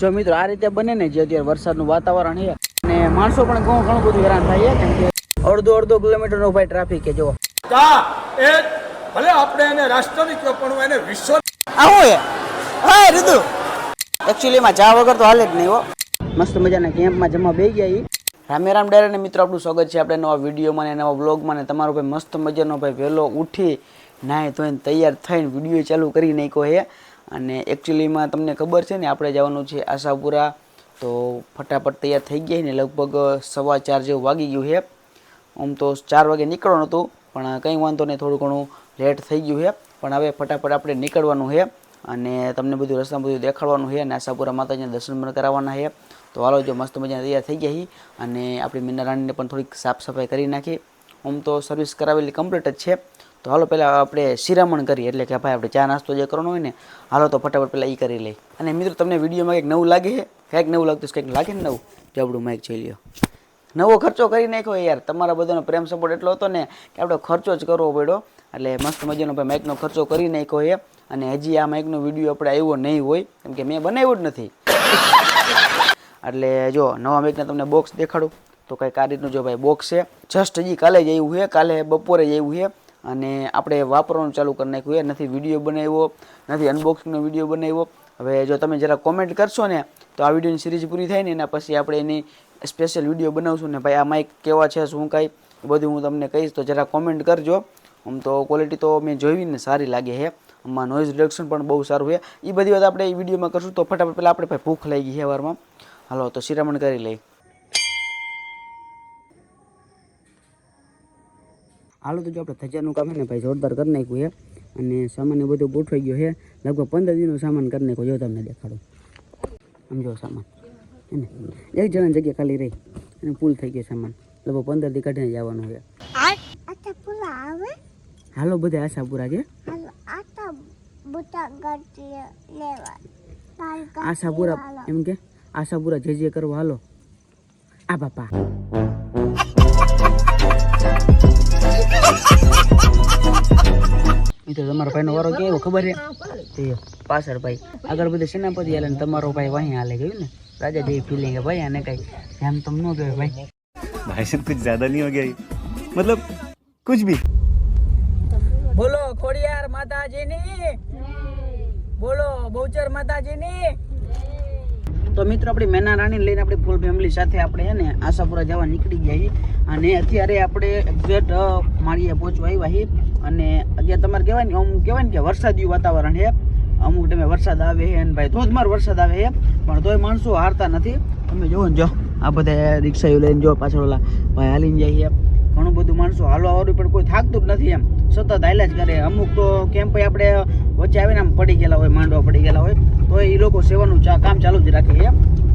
જો મિત્રો આ રીતે બને ને જે અત્યારે વરસાદનું વાતાવરણ છે અને માણસો પણ ઘણું ઘણું બધું હેરાન થાય છે કેમ કે અડધો અડધો કિલોમીટરનો ભાઈ ટ્રાફિક છે જો એ ભલે આપણે એને રાષ્ટ્રની કહો પણ એને વિશ્વ આવું છે હા રીતુ. એકચ્યુઅલી માં જા વગર તો હાલે જ નહીં હો. મસ્ત મજાના કેમ્પમાં જમા બે ગયા ઈ. રામેરામ ડાયરે ને મિત્રો આપણું સ્વાગત છે. આપણે નવા વિડીયોમાં ને નવા બ્લોગમાં ને તમારો ભાઈ મસ્ત મજાનો ભાઈ વહેલો ઉઠી નાય તો તૈયાર થઈને વીડિયો ચાલુ કરી નાખ્યો છે. અને એકચ્યુઅલીમાં તમને ખબર છે ને, આપણે જવાનું છે આશાપુરા. તો ફટાફટ તૈયાર થઈ ગયા ને, લગભગ સવા ચાર જેવું વાગી ગયું છે. આમ તો ચાર વાગે નીકળવાનું હતું, પણ કંઈ વાંધો નહીં, થોડું ઘણું લેટ થઈ ગયું છે. પણ હવે ફટાફટ આપણે નીકળવાનું છે અને તમને બધું રસ્તા બધું દેખાડવાનું છે અને આશાપુરા માતાજીના દર્શન પણ કરાવવાના છે. તો હાલો, જો મસ્ત મજાના તૈયાર થઈ ગયા અને આપણી મીના રાણીને પણ થોડીક સાફ સફાઈ કરી નાખી. આમ તો સર્વિસ કરાવેલી કમ્પ્લીટ જ છે. તો હાલો પહેલાં આપણે શિરામણ કરીએ. એટલે કે ભાઈ આપણે ચા નાસ્તો જે કરવાનો હોય ને, હાલો તો ફટાફટ પહેલાં એ કરી લઈ અને મિત્રો, તમને વિડીયોમાં કંઈક નવું લાગે છે? કંઈક નવું લાગતું કંઈક લાગે ને નવું? જો આપણું માઇક જોઈ લ્યો. નવો ખર્ચો કરી નાખ્યો યાર. તમારા બધાનો પ્રેમ સપોર્ટ એટલો હતો ને કે આપણે ખર્ચો જ કરવો પડ્યો. એટલે મસ્ત મજાનો ભાઈ માઇકનો ખર્ચો કરી નાખ્યો છે. અને હજી આ માઇકનો વીડિયો આપણે આવ્યો નહીં હોય, કેમ કે મેં બનાવ્યો જ નથી. એટલે જો, નવા માઇકના તમને બોક્સ દેખાડું. તો કંઈક આ રીતનું જો ભાઈ બોક્સ છે. જસ્ટ હજી કાલે જ આવ્યું છે. કાલે બપોરે જ આવ્યું છે. અને આપણે વાપરવાનું ચાલુ કરી નાખ્યું એ નથી વીડિયો બનાવ્યો, નથી અનબોક્સિંગનો વીડિયો બનાવ્યો. હવે જો તમે જરા કોમેન્ટ કરશો ને, તો આ વિડીયોની સિરીઝ પૂરી થાય ને, એના પછી આપણે એની સ્પેશિયલ વીડિયો બનાવશું ને. ભાઈ, આ માઇક કેવા છે, શું કાંઈ, એ બધું હું તમને કહીશ, તો જરા કોમેન્ટ કરજો. આમ તો ક્વોલિટી તો મેં જોઈ ને સારી લાગે છે આમાં નોઇઝ રિડક્શન પણ બહુ સારું છે એ બધી વાત આપણે એ વિડીયોમાં કરશું, તો ફટાફટ પહેલાં આપણે, ભાઈ, ભૂખ લાગી છે વારમાં. હાલો, તો શિરામણ કરી લઈ હાલો તો જો આપણે ધજાનું કામ ને ભાઈ જોરદાર કરી નાખ્યું છે. અને સામાન એ બધું ગોઠવાઈ ગયો છે. લગભગ પંદર દિનનો સામાન કરી નાખ્યો જો તમને દેખાડું. આમ જો સામાન. હે ને? એક જણાની જગ્યા ખાલી રહી. અને ફૂલ થઈ ગયો સામાન. લગભગ પંદર દી કાઢીને જવાનું છે. પૂરા હાલો બધા છે? ગટી લેવા. તાર આશાપુરા એમ કે? આશાપુરા જે જે કરવા હાલો. આ બાપા. તમારો ભાઈનો વારો કેવો ખબર છે? પાછળ ભાઈ. આગળ બધે સેનાપતિ હાલે ને તમારો ભાઈ વાહી હાલે ગયું ને? રાજા જેવી ફિલિંગ હે ભાઈ આને કઈ. એમ તમને ન ગયો ભાઈ. ભાઈ સાહેબ કુછ જ્યાદા નહીં હો ગયા મતલબ કુછ ભી. બોલો ખોડિયાર માતાજીની? બોલો બહુચર માતાજીની? તો મિત્રો આપણી મેના રાણી લઈને આપણી ફૂલ ફેમિલી સાથે આપણે હે ને આશાપુરા જવા નીકળી ગયા છીએ. અને અત્યારે આપણે એક્ઝેક્ટ માળીએ પહોંચવા આવ્યા છીએ. અને અત્યારે તમારે કહેવાય ને આમ કહેવાય ને કે વરસાદી વાતાવરણ છે. અમુક ટાઈમે વરસાદ આવે છે અને ભાઈ ધોધમાર વરસાદ આવે છે. પણ તોય માણસો હારતા નથી. તમે જુઓ ને જો, આ બધા રિક્ષાઓ લઈને જો પાછળ ઓલા ભાઈ હાલીને જાય છે. ઘણું બધું માણસો હાલવા વાળું પણ કોઈ થાકતું જ નથી એમ. સતત હાલ્યા જ કરે. અમુક તો કેમ્પ આપણે વચ્ચે આવીને આમ પડી ગયેલા હોય, માંડવા પડી ગયેલા હોય, તો એ લોકો સેવાનું કામ ચાલુ જ રાખે છે.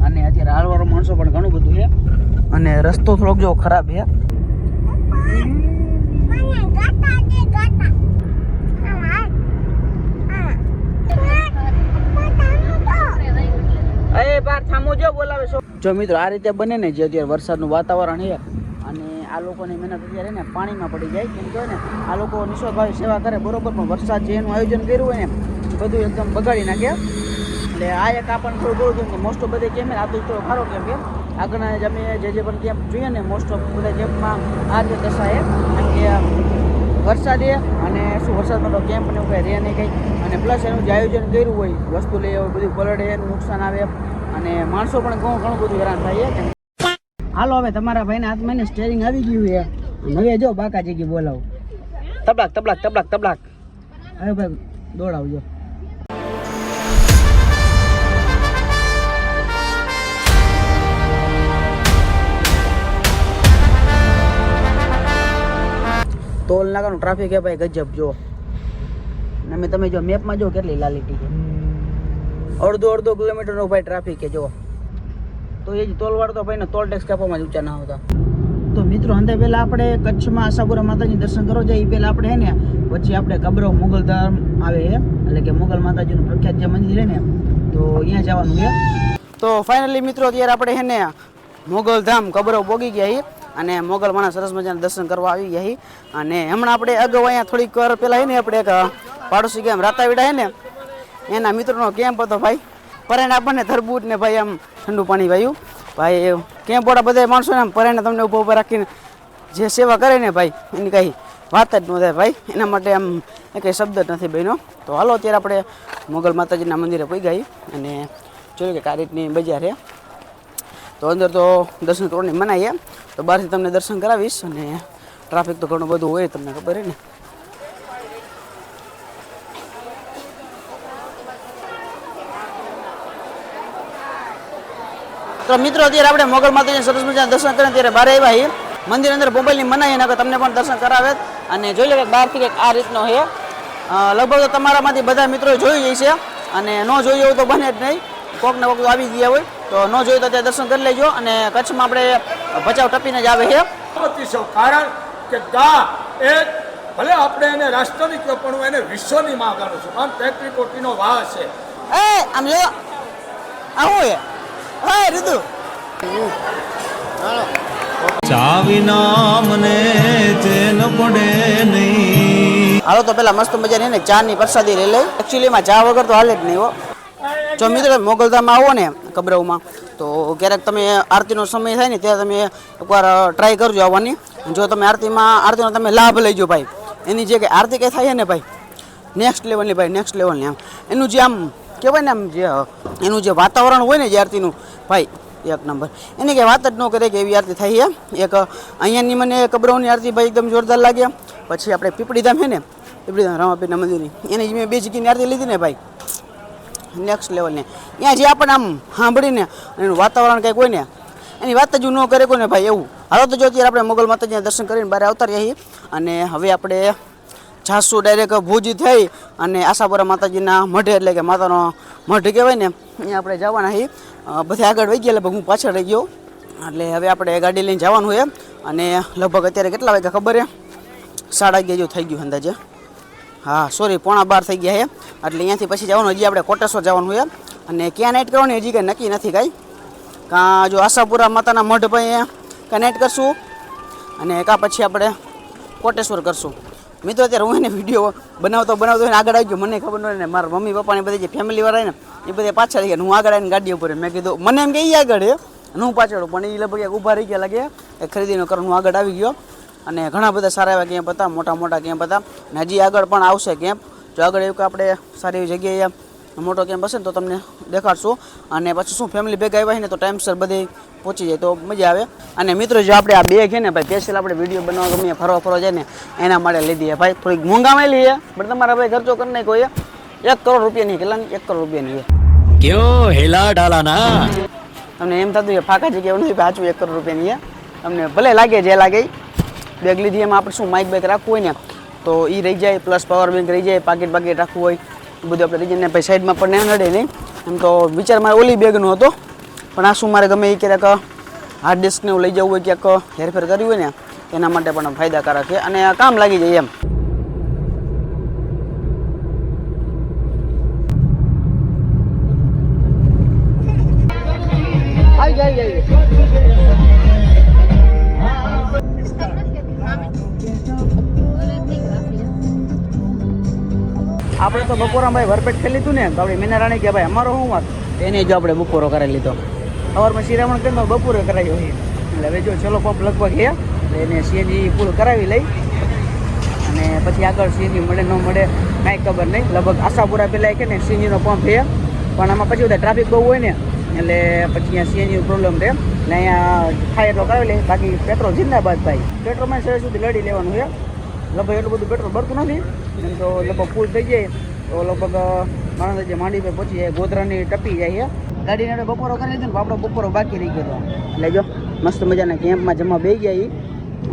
અને અત્યારે હાલવાળો માણસો પણ ઘણું બધું છે. અને રસ્તો થોડોક જો ખરાબ છે. જો મિત્રો, આ રીતે બને ને જે અત્યારે વરસાદનું વાતાવરણ છે અને આ લોકોની મહેનત અત્યારે ને પાણીમાં પડી જાય. કેમ કે ને, આ લોકો નિસ્વાર્થ ભાવે સેવા કરે, બરોબર, પણ વરસાદ જે એનું આયોજન કર્યું હોય ને બધું એકદમ બગાડી નાખે. એટલે આ એક આપણને થોડું થોડું કેમ કે મોસ્ટ ઓફ બધે કેમ આ તો થોડો ખારો કેમ કે આગળના અમે જે જે પણ કેમ્પ જોઈએ ને મોસ્ટ ઓફ બધા કેમ્પમાં આ રીતે દશા છે. કે વરસાદે અને શું વરસાદમાં તો કેમ્પ ને એવું કંઈ રહે નહીં કંઈ. અને પ્લસ એનું જે આયોજન કર્યું હોય વસ્તુ લઈ આવે બધું પલળે એનું નુકસાન આવે. અને માણસો પણ ઘણું ઘણું બધું હેરાન થાય છે. હાલો હવે તમારા ભાઈના હાથમાં ને સ્ટેરિંગ આવી ગયું છે. હવે જો બાકાજી જગ્યા બોલાવો. તબલાક તબલાક તબલાક તબલાક. હવે ભાઈ દોડાવજો. ટોલ નાકાનું ટ્રાફિક હે ભાઈ ગજબ જો. ને અમે તમે જો મેપમાં જો કેટલી લાલીટી છે. અડધો અડધો કિલોમીટરનો ભાઈ ટ્રાફિક છે જો. તો એ જ ટોલવાળો તો ભાઈને ટોલ ટેક્સ કાપવામાં જ ઊંચા ના આવતા. તો મિત્રો અંતે પહેલાં આપણે કચ્છમાં આશાપુરા માતાજી દર્શન કરવા જઈએ એ પહેલાં આપણે હે ને પછી આપણે કબરો મુગલ ધામ આવે છે એટલે કે મુગલ માતાજીનું પ્રખ્યાત જે મંદિર છે ને તો અહીંયા જવાનું છે તો ફાઇનલી મિત્રો અત્યારે આપણે હે ને મુગલ ધામ કબરો પોગી ગયા છીએ અને મોગલ માણસ સરસ મજાના દર્શન કરવા આવી ગયા અને હમણાં આપણે અગાઉ અહીંયા થોડીક વાર પહેલાં ને આપણે એક પાડોશી ગેમ રાતાવીડા હે ને, એના મિત્રોનો કેમ્પ હતો ભાઈ. પરાણે આપણને તરબૂચ ને ભાઈ આમ ઠંડુ પાણી ભાઈ કેમ્પ વાળા બધા માણસો ને આમ પરાણે તમને ઊભા ઊભા રાખીને જે સેવા કરે ને ભાઈ, એની કાંઈ વાત જ ન થાય ભાઈ. એના માટે આમ કંઈ શબ્દ જ નથી બહેનો તો હાલો, અત્યારે આપણે મોગલ માતાજીના મંદિરે પહોંચી ગઈ અને જોયું કે કારીટની બજાર છે તો અંદર તો દર્શન કરવાની મનાઈ તો બહારથી તમને દર્શન કરાવીશ અને ટ્રાફિક તો ઘણું બધું હોય તમને ખબર ને. તો મિત્રો, અત્યારે આપણે મોગલ માતાજી સરસ મજાના દર્શન કરીને ત્યારે બહાર આવ્યા છીએ. મંદિર અંદર મોબાઈલની મનાઈ અને તમને પણ દર્શન કરાવે અને જોઈ લો કે બહારથી કંઈક આ રીતનો છે. લગભગ તો તમારામાંથી બધા મિત્રો જોઈ છે અને ન જોયું તો બને જ નહીં. કોક ને કોક આવી ગયા હોય. તો ન જોયું તો ત્યાં દર્શન કરી લેજો અને કચ્છમાં આપણે ભચાઉ ટપીને જ આવે છે. કારણ કે ગા એ ભલે આપણે એને રાષ્ટ્રની કહો પણ હું એને વિશ્વની માં ગણું છું આમ તેત્રી કોટીનો વાહ છે. એ આમ જો. આ એ? હે ઋતુ ચાવિના મને ચેન પડે નહીં. હાલો તો પેલા મસ્ત મજાની ને ચા ની પ્રસાદી લઈ લઈ. એકચ્યુઅલીમાં ચા વગર તો હાલે જ નહીં હો. જો મિત્રો મોગલધામ આવો ને કબરવમાં તો ક્યારેક તમે આરતીનો સમય થાય ને ત્યારે તમે એકવાર ટ્રાય કરજો આવવાની. જો તમે આરતીમાં આરતીનો તમે લાભ લઈજો ભાઈ. એની જે આરતી કંઈ થાય છે ને ભાઈ નેક્સ્ટ લેવલની ભાઈ નેક્સ્ટ લેવલની આમ. એનું જે આમ કહેવાય ને આમ જે એનું જે વાતાવરણ હોય ને જે આરતીનું ભાઈ એક નંબર. એની કંઈ વાત જ ન કરે કે એવી આરતી થઈ છે. એક અહીંયાની મને કબરોની આરતી ભાઈ એકદમ જોરદાર લાગ્યા પછી આપણે પીપળીધામ છે ને પીપળીધામ રામાપીરના મંદિરની. એની જે મેં બે જગ્યાની આરતી લીધી ને ભાઈ. નેક્સ્ટ લેવલની ત્યાં જે આપણને આમ સાંભળીને એનું વાતાવરણ કંઈક હોય ને એની વાત જ ન કરે કોને ભાઈ એવું. હાલો તો જો અત્યારે આપણે મોગલ માતાજીના દર્શન કરીને બહાર આવતા રહીએ અને હવે આપણે જાસુ ડાયરેક્ટ ભુજ થઈ અને આશાપુરા માતાજીના મઢે એટલે કે માતાનો મઢ કહેવાય ને, અહીંયા આપણે જવાના છીએ. બધા આગળ વહી ગયા લગભગ હું પાછળ રહી ગયો. એટલે હવે આપણે ગાડી લઈને જવાનું છે અને લગભગ અત્યારે કેટલા વાગ્યા ખબર છે? સાડા અગિયાર જેવું થઈ ગયું અંદાજે. હા સોરી પોણા બાર થઈ ગયા છે એટલે અહીંયાથી પછી જવાનું, હજી આપણે કોટેશ્વર જવાનું છે. અને ક્યાં નાઇટ કરવાની હજી કંઈ નક્કી નથી કાંઈ. કાં જો આશાપુરા માતાના મઢ ભાઈ કાં નાઇટ કરશું? અને કાં પછી આપણે કોટેશ્વર કરશું. મિત્રો, અત્યારે હું એને વીડિયો બનાવતો બનાવતો એને આગળ આવી ગયો. મને ખબર ન ને, મારા મમ્મી, પપ્પાની બધી જે ફેમિલીવાળા હોય ને, એ બધા પાછળ ગયા હું આગળ આવીને ગાડી ઉપર મેં કીધું, મને એમ કે એ આગળ હું પાછળ પણ એ લગભગ ઊભા રહી ગયા લાગે. એ ખરીદીનો કરવાનું આગળ આવી ગયો. અને ઘણા બધા સારા એવા કેમ્પ હતા મોટા મોટા કેમ્પ હતા. અને હજી આગળ પણ આવશે કેમ્પ જો આગળ એવું કે આપણે સારી એવી જગ્યાએ મોટો કેમ્પ હશે ને તો તમને દેખાડશું. અને પછી શું ફેમિલી ભેગા આવ્યા હોય ને તો ટાઈમસર બધી પહોંચી જાય તો મજા આવે. અને મિત્રો જો આપણે આ બેગ છે ને ભાઈ સ્પેશિયલ આપણે વીડિયો બનાવવા ગમીએ ફરવા ફરવા જાય ને એના માટે લીધી છે ભાઈ થોડીક મોંઘામાં લઈએ પણ તમારા ભાઈ ખર્ચો કરી નાખ્યો એ એક કરોડ રૂપિયાની કેટલા એક કરોડ રૂપિયાની ક્યો હેલા ડાલા ના તમને એમ થતું કે ફાકા જગ્યા એવું નથી પાછું એક કરોડ રૂપિયાની તમને ભલે લાગે જે લાગે. બેગ લીધી એમાં આપણે શું માઇક બેગ રાખવું હોય ને, તો એ રહી જાય પ્લસ પાવર બેંક રહી જાય પાકીટ પાકીટ રાખવું હોય, એ બધું આપણે રહી જાય ને પછી સાઈડમાં પણ ન નડે નહીં. એમ તો વિચાર મારે ઓલી બેગનો હતો. પણ આ શું મારે ગમે એ ક્યારેક હાર્ડ ડિસ્કને એવું લઈ જવું હોય ક્યાંક હેરફેર કરવી હોય ને, એના માટે પણ ફાયદાકારક છે. અને કામ લાગી જાય એમ. આપણે તો બપોરામાં ભાઈ વરપેટ ખેલી લીધું ને તો આપણે મીના રાણી કે ભાઈ અમારો શું વાત? એને જો આપણે બપોરો કરાવી લીધો. સવારમાં શિરામણ કરીને બપોરે કરાવી હોય. એટલે હવે જો છેલ્લો પંપ લગભગ છે એટલે એને સીએનજી પૂલ કરાવી લઈ. અને પછી આગળ સીએનજી મળે ન મળે કાંઈ ખબર નહીં. લગભગ આશાપુરા પહેલાં કે ને સીએનજીનો પંપ છે પણ આમાં પછી બધા ટ્રાફિક બહુ હોય ને એટલે પછી અહીંયા સીએનજીનું પ્રોબ્લેમ રહે એટલે અહીંયા થાય એટલો કરાવી લે. બાકી પેટ્રોલ જિંદાબાદ ભાઈ. પેટ્રોલમાં શહેર સુધી લડી લેવાનું છે લગભગ એટલું બધું પેટ્રોલ ભરતું નથી. એમ તો લગભગ ફૂલ થઈ જાય. તો લગભગ માણસ જે માંડી પર પહોંચી જાય ગોધરાની ટપી જાય છે. ગાડીને આપણે બપોરો કરી લીધો ને આપણો બપોરો બાકી રહી ગયો એટલે જો, મસ્ત મજાના કેમ્પમાં જમવા બેસી ગયા.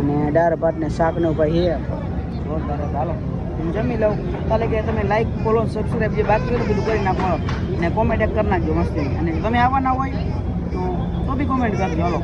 અને દાળ ભાત ને શાક ને ભાઈ હે જોરદાર. હાલો જમી લઉં. તાલે કે તમે લાઈક ફોલો સબસ્ક્રાઈબ જે બાકી હોય બધું કરી નાખો અને કોમેન્ટ કરી નાખજો મસ્તી અને તમે આવવાના હોય, તો તો બી કોમેન્ટ કરજો હાલો.